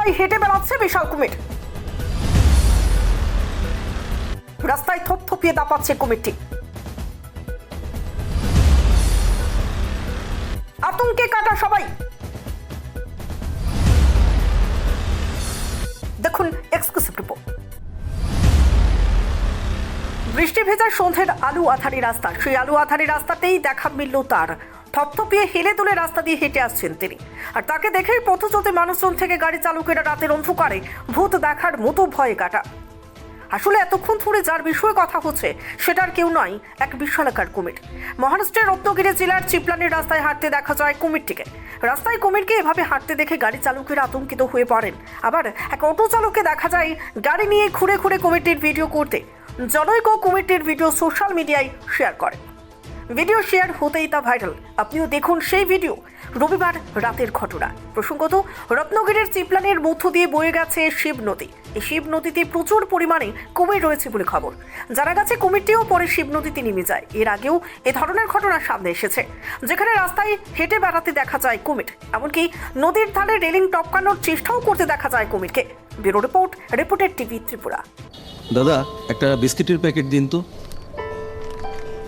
রাস্তায় হেঁটে বেড়াচ্ছে বিশাল কুমির। রাস্তায় থপথপিয়ে দাপাচ্ছে কুমিরটি। আতঙ্কে কাটা সবাই। দেখুন এক্সক্লুসিভ রিপোর্ট বৃষ্টি ভেজা সন্ধ্যের আলু আধারি রাস্তা। সেই আলু আধারি রাস্তাতেই দেখা মিলল তার। থপথপিয়ে হেলে তুলে রাস্তা দিয়ে হেঁটে আসছেন তিনি। আর তাকে দেখেই পথ চলতে মানুষজন থেকে গাড়ি চালকেরা রাতের অন্ধকারে ভূত দেখার মতো ভয়ে কাটা। আসলে এতক্ষণ ধরে যার বিষয়ে কথা হচ্ছে, সেটার কেউ নয়, এক বিশালাকার কুমির। মহারাষ্ট্রের রত্নগিরি জেলার চিপলানির রাস্তায় হাঁটতে দেখা যায় কুমিরটিকে। রাস্তায় কুমিরকে এভাবে হাঁটতে দেখে গাড়ি চালকেরা আতঙ্কিত হয়ে পড়েন। আবার এক অটো চালককে দেখা যায় গাড়ি নিয়ে ঘুরে ঘুরে কুমিরটির ভিডিও করতে। জনৈক কুমিরটির ভিডিও সোশ্যাল মিডিয়ায় শেয়ার করে ভিডিও শেয়ার হতেই তা ভাইরাল। আপনিও দেখুন সেই ভিডিও। রবিবার রাতের ঘটনা। প্রসঙ্গত, রত্নগিরির চিপলানের মধ্য দিয়ে বয়ে গেছে শিব নদী। এই শিব নদীতে প্রচুর পরিমাণে কুমির রয়েছে বলে খবর। জানা গেছে, কুমিরটিও পরে শিব নদীতে নেমে যায়। এর আগেও এ ধরনের ঘটনা সামনে এসেছে। যেখানে রাস্তায় হেঁটে বেড়াতে দেখা যায় কুমির। এমনকি নদীর ধারে রেলিং টপকানোর চেষ্টাও করতে দেখা যায় কুমিরকে। ব্যুরো রিপোর্ট, রিপোর্টের টিভি ত্রিপুরা। দাদা, একটা বিস্কিটের প্যাকেট দিন তো।